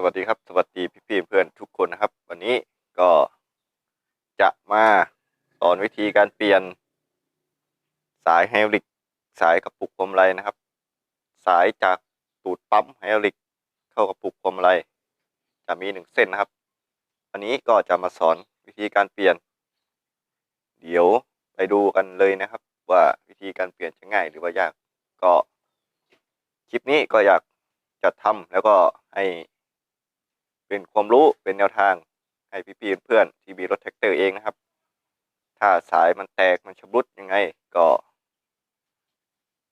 สวัสดีครับ สวัสดีพี่ๆเพื่อนทุกคนนะครับ วันนี้ก็จะมาสอนวิธีการเปลี่ยน สายไฮดรอลิกสายกระปุกพวงมาลัยนะครับ สายจากตูดปั๊มไฮดรอลิกเข้ากระปุกพวงมาลัยจะมีหนึ่งเส้นนะครับ วันนี้ก็จะมาสอนวิธีการเปลี่ยน เดี๋ยวไปดูกันเลยนะครับ ว่าวิธีการเปลี่ยนจะง่ายหรือว่ายากก็คลิปนี้ก็อยากจะทำแล้วก็ให้ เป็นความรู้เป็นแนวทางให้พี่ๆเพื่อนที่มีรถแท็กเตอร์เองนะครับ ถ้าสายมันแตกมันชำรุดยังไงก็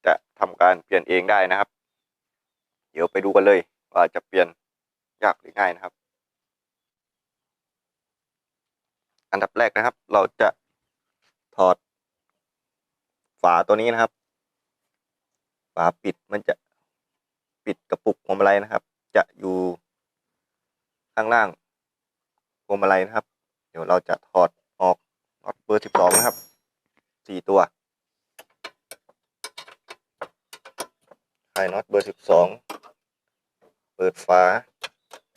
จะทำการเปลี่ยนเองได้นะครับ เดี๋ยวไปดูกันเลยว่าจะเปลี่ยนยากหรือง่ายนะครับ อันดับแรกนะครับ เราจะถอด ฝาตัวนี้นะครับ ฝาปิดมันจะปิดกระปุกพวงมาลัยนะครับ จะอยู่ ข้างล่างพวงมาลัยนะครับ เดี๋ยวเราจะถอดออกน็อตเบอร์สิบสองนะครับสี่ตัวไขน็อตเบอร์สิบสองเปิดฝา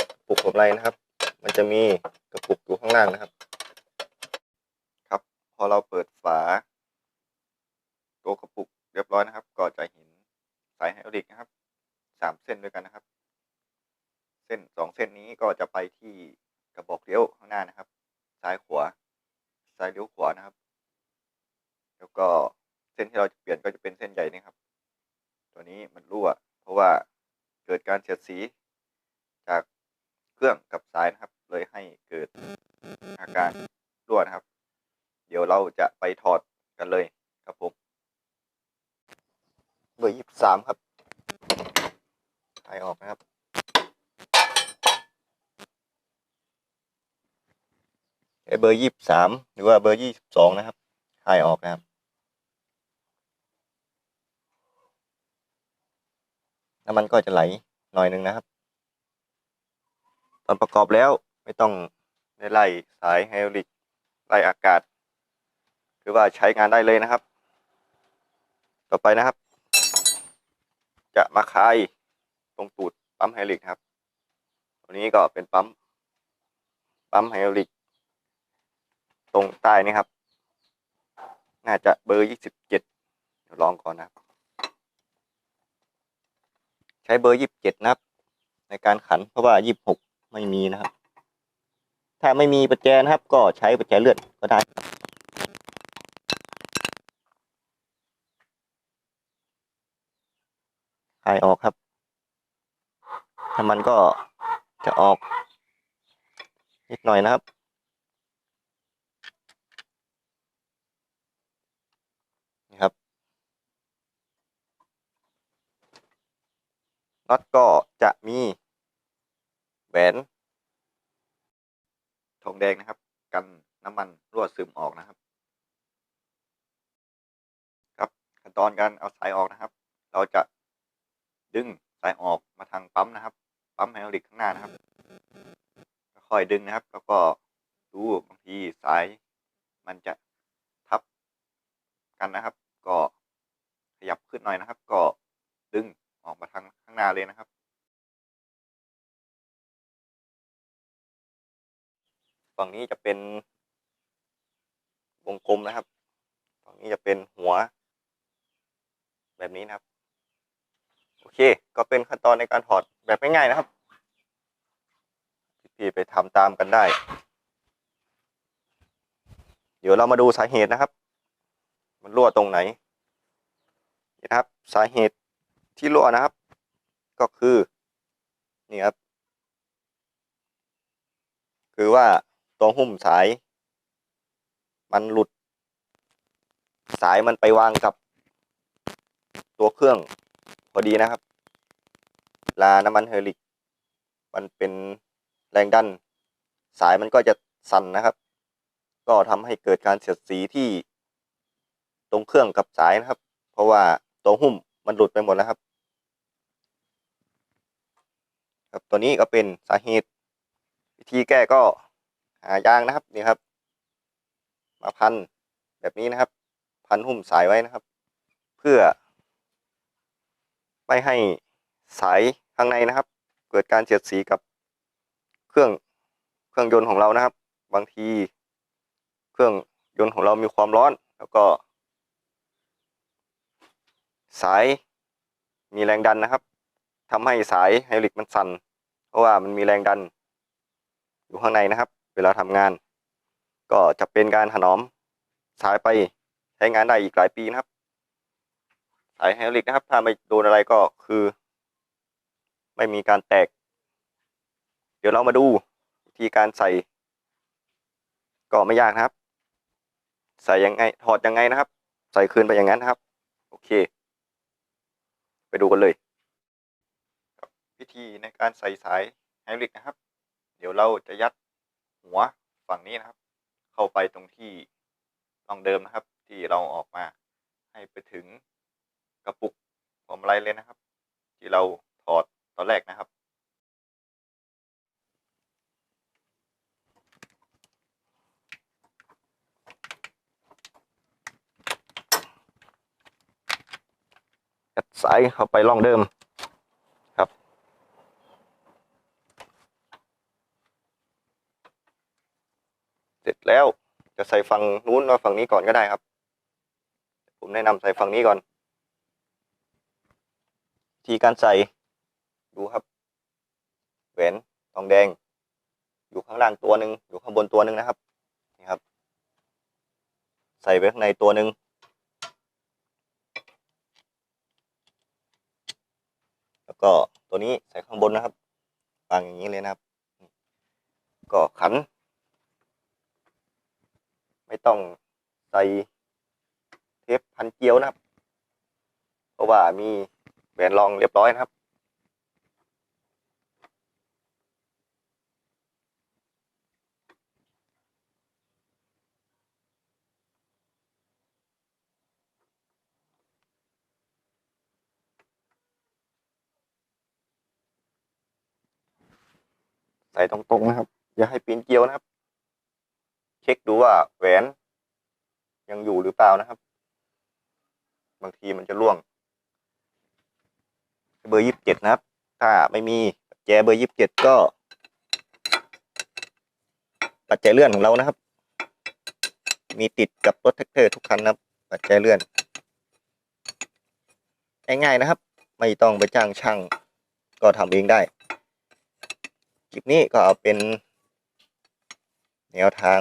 กระปุกพวงมาลัยนะครับ มันจะมีกระปุกอยู่ข้างล่างนะครับ ครับ พอเราเปิดฝาตัวกระปุกเรียบร้อยนะครับ ก็จะเห็นสายไฮดรอลิกนะครับสามเส้นด้วยกันนะครับ ส้นสองเส้นนี้ก็จะไปที่กระบอกเลี้ยวข้างหน้านะครับ ซ้ายขวาซ้ายเลี้ยวขวานะครับ แล้วก็เส้นที่เราจะเปลี่ยนก็จะเป็นเส้นใหญ่นี่ครับ ตัวนี้มันรั่ว เพราะว่าเกิดการเสียดสีจากเครื่องกับสายนะครับ เลยให้เกิดอาการรั่วนะครับ เดี๋ยวเราจะไปถอดกันเลยครับผมเบอร์ยี่สิบสามครับถ่ายออกนะครับ ใช้ เบอร์ยี่สิบสามหรือว่าเบอร์ยี่สิบสองนะครับถ่ายออกนะครับ น้ำมันก็จะไหลหน่อยหนึ่งนะครับ ตอนประกอบแล้วไม่ต้องได้ไล่สายไฮดรอลิกไล่อากาศ คือว่าใช้งานได้เลยนะครับ ต่อไปนะครับ จะมาคายตรงตูดปั๊มไฮดรอลิกครับ ตัวนี้ก็เป็นปั๊มปั๊มไฮดรอลิก ตรงใต้นี่ครับ น่าจะเบอร์ยี่สิบเจ็ดลองก่อนนะครับ ใช้เบอร์ยี่สิบเจ็ดนะครับ ในการขันเพราะว่ายี่สิบหกไม่มีนะครับ ถ้าไม่มีประแจนะครับ ก็ใช้ประแจเลือดก็ได้คลายออกครับน้ำมันก็จะออกนิดหน่อยนะครับ นี่ครับ น็อตก็จะมีแหวนทองแดงนะครับ กันน้ำมันรั่วซึมออกนะครับ ครับขั้นตอนการเอาสายออกนะครับ เราจะดึงสายออกมาทางปั๊มนะครับ ปั๊มไฮดรอลิกข้างหน้านะครับค่อยดึงนะครับ แล้วก็ดูบางทีสายมันจะทับกันนะครับ ก็ขยับขึ้นหน่อยนะครับ ก็ดึงออกมาทางข้างหน้า เลยนะครับ ฝั่งนี้จะเป็น วงกลมนะครับ ฝั่งนี้จะเป็นหัว แบบนี้นะครับ โอเค ก็เป็นขั้นตอนในการถอดแบบง่ายๆนะครับ พี่ๆไปทำตามกันได้ เดี๋ยวเรามาดูสาเหตุนะครับ มันรั่วตรงไหนนี่นะครับ สาเหตุที่รั่วนะครับ ก็คือ นี่ครับ คือว่าตัวหุ้มสาย มันหลุด สายมันไปวางกับ ตัวเครื่องพอดีนะครับลาน้ำมันเฮอริก มันเป็นแรงดัน สายมันก็จะสั่นนะครับ ก็ทำให้เกิดการเสียดสีที่ตรงเครื่องกับสายนะครับ เพราะว่าตัวหุ้มมันหลุดไปหมดแล้วครับ ครับตัวนี้ก็เป็นสาเหตุ วิธีแก้ก็หายางนะครับนี่ครับ มาพันแบบนี้นะครับ พันหุ้มสายไว้นะครับ เพื่อ ไม่ให้สายข้างในนะครับ เกิดการเสียดสีกับเครื่องเครื่องยนต์ของเรานะครับ บางที เครื่องยนต์ของเรามีความร้อน แล้วก็ สายมีแรงดันนะครับ ทำให้สายไฮดรอลิกมันสั่นเพราะว่ามันมีแรงดัน อยู่ข้างในนะครับ เวลาทำงาน ก็จะเป็นการถนอมสายไปใช้งานได้อีกหลายปีนะครับ สายไฮดรอลิกนะครับ ถ้าไม่โดนอะไรก็คือ ไม่มีการแตก เดี๋ยวเรามาดูวิธีการใส่ ก็ไม่ยากนะครับ ใส่ยังไงถอดยังไงนะครับ ใส่คืนไปอย่างนั้นครับ โอเค ไปดูกันเลย วิธีในการใส่สายไฮริกนะครับ เดี๋ยวเราจะยัดหัวฝั่งนี้นะครับ เข้าไปตรงที่รองเดิมนะครับ ที่เราออกมา ให้ไปถึงกระปุกผมไรเลยนะครับ ที่เราถอดตอนแรกนะครับัดสายเข้าไปร่องเดิมครับ เส ร็จแล้ว จะใส่ฝั่งนู้นหรือฝั่งนี้ก่อนก็ได้ครับ ผมแนะนำใส่ฝั่งนี้ก่อน ทีการใส่ดูครับ แหวนทองแดง อยู่ข้างล่างตัวหนึ่งอยู่ข้างบนตัวหนึ่งนะครับนี่ครับ ใส่ไปข้างในตัวหนึ่งแล้วก็ตัวนี้ใส่ข้างบนนะครับวางอย่างนี้เลยนะครับ ก็ขัน ไม่ต้องใส่เทปพันเกลียวนะครับ เพราะว่ามีแหวนรองเรียบร้อยนะครับ ใส่ตรงๆนะครับ อย่าให้ปีนเกลียวนะครับ เช็คดูว่าแหวนยังอยู่หรือเปล่านะครับ บางทีมันจะล่วง เบอร์ยี่สิบเจ็ดนะครับ ถ้าไม่มีแจเบอร์ยี่สิบเจ็ดก็ปัจจัยเลื่อนของเรานะครับ มีติดกับรถแท็กเตอร์ทุกคันนะครับ ปัจจัยเลื่อนง่ายๆนะครับ ไม่ต้องไปจ้างช่างก็ทำเองได้ คลิปนี้ก็เอาเป็น แนวทาง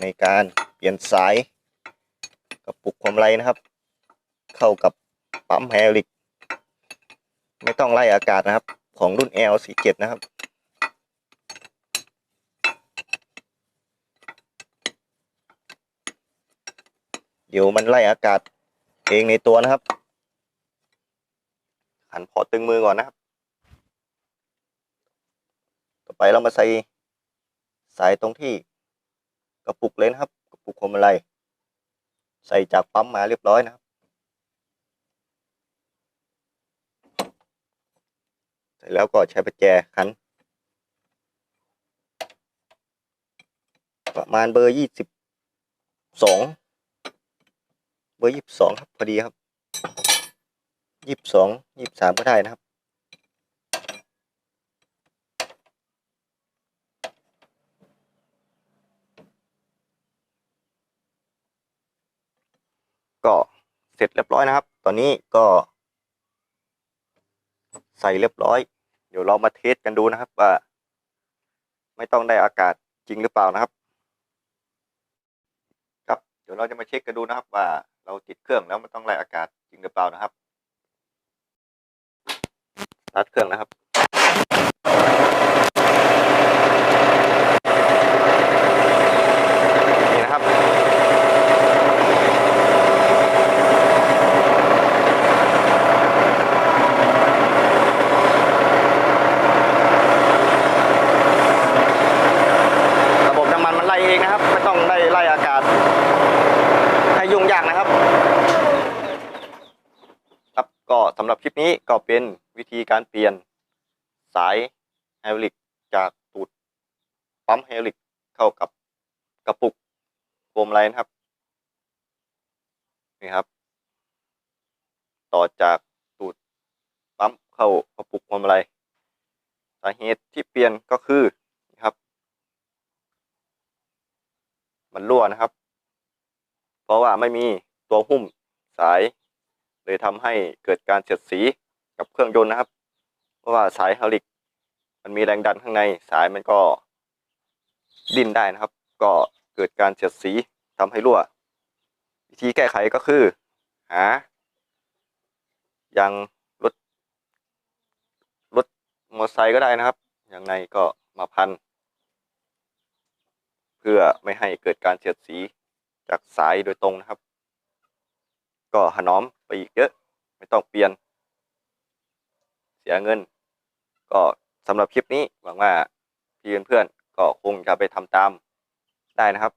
ในการเปลี่ยนสายกระปุกความไรนะครับ เข้ากับปั๊มไฮดรอลิก ไม่ต้องไล่อากาศนะครับ ของรุ่น L47 นะครับเดี๋ยวมันไล่อากาศเองในตัวนะครับ หันพอตึงมือก่อนนะครับ ต่อไปเรามาใส่สายตรงที่ กระปุกเลยนะครับกระปุกคมอะไรใส่จากปั๊มมาเรียบร้อยนะครับ เสร็จแล้วก็ใช้ประแจขันประมาณเบอร์ยี่สิบสองเบอร์ยี่สิบสองครับพอดีครับยี่สิบสองยี่สิบสามก็ได้นะครับ ก็ เสร็จเรียบร้อยนะครับ ตอนนี้ก็ ใส่เรียบร้อย เดี๋ยวเรามาเทสกันดูนะครับว่า ไม่ต้องได้อากาศจริงหรือเปล่านะครับ ครับเดี๋ยวเราจะมาเช็คกันดูนะครับ ว่าเราติดเครื่องแล้วมันต้องไล่อากาศจริงหรือเปล่านะครับสตาร์ทเครื่องนะครับ ก็เป็นวิธีการเปลี่ยนสายไฮดรอลิกจากตูดปั๊มไฮดรอลิกเข้ากับกระปุกโฟมไลน์นะครับนี่ครับ ต่อจากตูดปั๊มเข้ากระปุกโฟมไลน์สาเหตุที่เปลี่ยนก็คือนะครับ มันรั่วนะครับ เพราะว่าไม่มีตัวหุ้มสาย เลยทำให้เกิดการเสียดสี กับเครื่องยนต์นะครับ เพราะว่าสายฮดรอลิก มันมีแรงดันข้างในสายมันก็ดิ้นได้นะครับ ก็เกิดการเสียดสีทำให้รั่ว วิธีแก้ไขก็คือหายางรถรถมอเตอร์ไซค์ก็ได้นะครับอย่างในก็มาพัน เพื่อไม่ให้เกิดการเสียดสีจากสายโดยตรงนะครับ ก็หนอมไปอีกเยอะ ไม่ต้องเปลี่ยน เสียเงิน ก็สำหรับคลิปนี้หวังว่าพี่เพื่อนๆก็คงจะไปทำตามได้นะครับ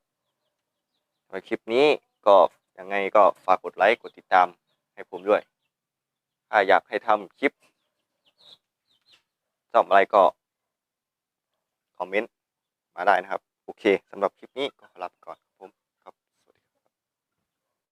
สำหรับคลิปนี้ก็ยังไงก็ฝากกดไลค์กดติดตามให้ผมด้วย ถ้าอยากให้ทำคลิปซ่อมอะไรก็คอมเมนต์มาได้นะครับ โอเคสำหรับคลิปนี้ก็ขอลาไปก่อน